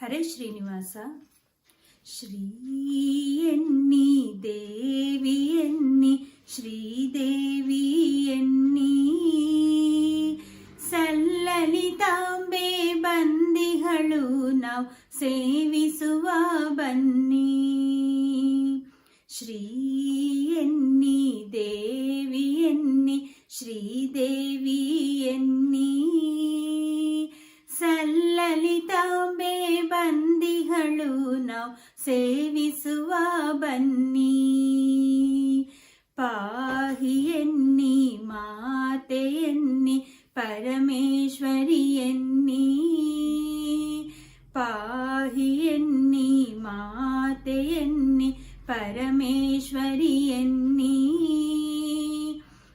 ಹರೇ ಶ್ರೀನಿವಾಸ ಶ್ರೀ ಎನ್ನಿ ದೇವಿ ಎನ್ನಿ ಶ್ರೀದೇವಿ ಎನ್ನಿ ಸಲ್ಲಲಿತಾಂಬೆ ಬಂದಿಗಳು ನಾವು ಸೇವಿಸುವ ಬನ್ನಿ ಶ್ರೀ ಎನ್ನಿ ದೇವಿ ಎನ್ನಿ ಶ್ರೀದೇವಿ ಎನ್ನಿ ಸಲ್ಲಲಿತಾಂಬೆ ಬಂದಿಗಳು ನಾವು ಸೇವಿಸುವ ಬನ್ನಿ. ಪಾಹಿಯನ್ನಿ ಎನ್ನಿ ಪರಮೇಶ್ವರಿಯನ್ನಿ ಪಾಹಿಯನ್ನಿ ಪರಮೇಶ್ವರಿ ಪರಮೇಶ್ವರಿಯನ್ನಿ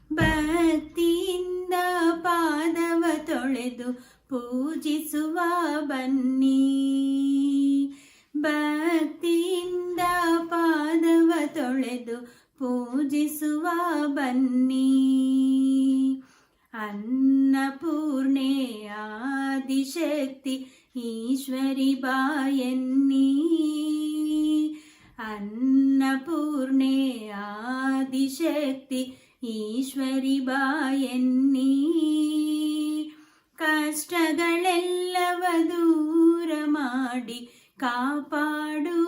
ಪಾಹಿ ಭಕ್ತಿಯಿಂದ ಪಾದವ ತೊಳೆದು ಪೂಜಿಸುವ ಬನ್ನಿ. ബന്നീ അന്നപൂർണേ ആദിശക്തി ഈശ്വരി ബായന്നി. അന്നപൂർണേ ആദിശക്തി ഈശ്വരി ബായന്നി. കഷ്ടകളെല്ലവ ദൂരമാടി കാപ്പാടൂ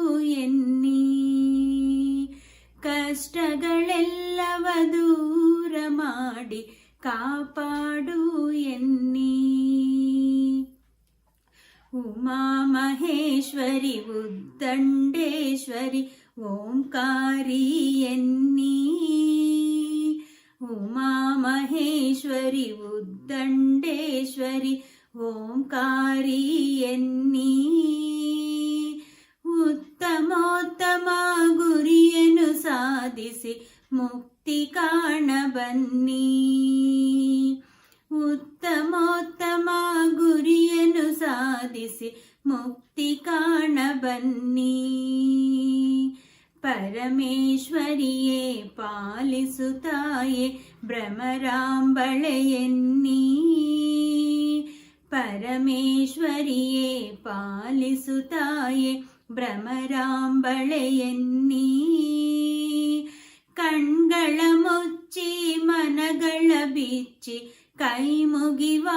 ದೂರ ಮಾಡಿ ಕಾಪಾಡು ಎನ್ನಿ ಉಮಾ ಮಹೇಶ್ವರಿ ಉದ್ದಂಡೇಶ್ವರಿ ಓಂಕಾರಿ ಎನ್ನಿ ಉಮಾ ಮಹೇಶ್ವರಿ ಉದ್ದಂಡೇಶ್ವರಿ ಓಂಕಾರಿ ಎನ್ನಿ ಉತ್ತಮೋತ್ತಮ ಗುರಿಯನ್ನು ಸಾಧಿಸಿ ಮುಕ್ತಿ ಕಾಣ ಬನ್ನಿ ಉತ್ತಮೋತ್ತಮ ಗುರಿಯನ್ನು ಸಾಧಿಸಿ ಮುಕ್ತಿ ಕಾಣ ಬನ್ನಿ ಪರಮೇಶ್ವರಿಯೇ ಪಾಲಿಸುತ್ತಾಯೆ ಭ್ರಮರಾಂಬಳೆಯನ್ನಿ ಪರಮೇಶ್ವರಿಯೇ ಪಾಲಿಸುತ್ತಾಯೆ ಭ್ರಮರಾಂಬಳೆಯನ್ನಿ ಕಣ್ಗಳ ಮುಚ್ಚಿ ಮನಗಳ ಬಿಚ್ಚಿ ಕೈ ಮುಗಿವ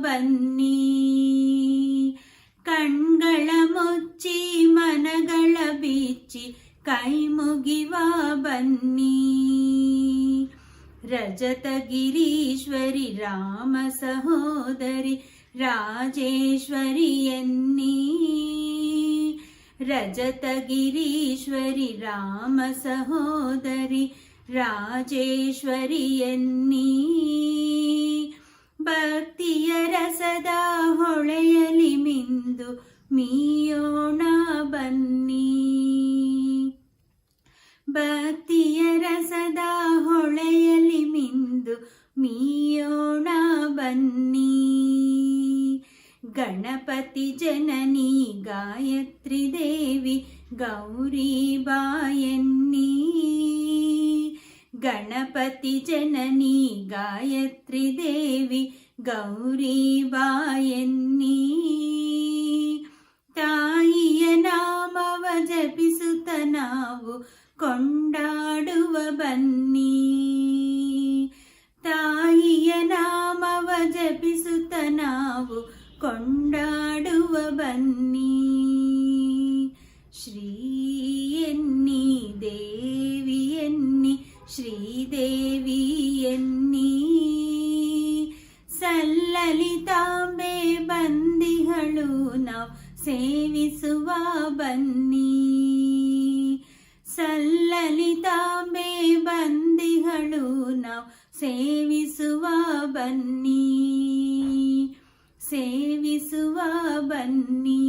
ಬನ್ನಿ ಕಣ್ಗಳ ಮುಚ್ಚಿ ಮನಗಳ ಬಿಚ್ಚಿ ಕೈ ಮುಗಿವ ಬನ್ನಿ ರಜತಗಿರೀಶ್ವರಿ ರಾಮ ಸಹೋದರಿ ರಾಜೇಶ್ವರಿ ಎನ್ನಿ ರಜತಗಿರೀಶ್ವರಿ ರಾಮ ಸಹೋದರಿ ರಾಜೇಶ್ವರಿ ಎನ್ನಿ. ಭಕ್ತಿಯ ರಸದ ಹೊಳೆಯಲಿ ಮಿಂದು ಮೀಯೋಣ ಬನ್ನಿ. ಭಕ್ತಿಯ ರಸದ ಹೊಳೆಯಲಿ ಮಿಂದು ಮೀಯೋಣ ಬನ್ನಿ. गणपति जननी गायत्री देवी गौरीबायन्नी गणपति जननी गायत्री देवी गौरीबायन्नी तायिय नामव जपिसुत नावु कोण्डा ಕೊಂಡಾಡುವ ಬನ್ನಿ ಶ್ರೀ ಎನ್ನಿ ದೇವಿ ಎನ್ನಿ ಶ್ರೀದೇವಿ ಎನ್ನಿ ಸಲ್ಲಲಿತಾಂಬೆ ಬಂದಿಗಳು ನಾವು ಸೇವಿಸುವ ಬನ್ನಿ ಸಲ್ಲಲಿತಾಂಬೆ ಬಂದಿಗಳು ನಾವು ಸೇವಿಸುವ ಬನ್ನಿ ಸೇವಿಸುವ ಬನ್ನಿ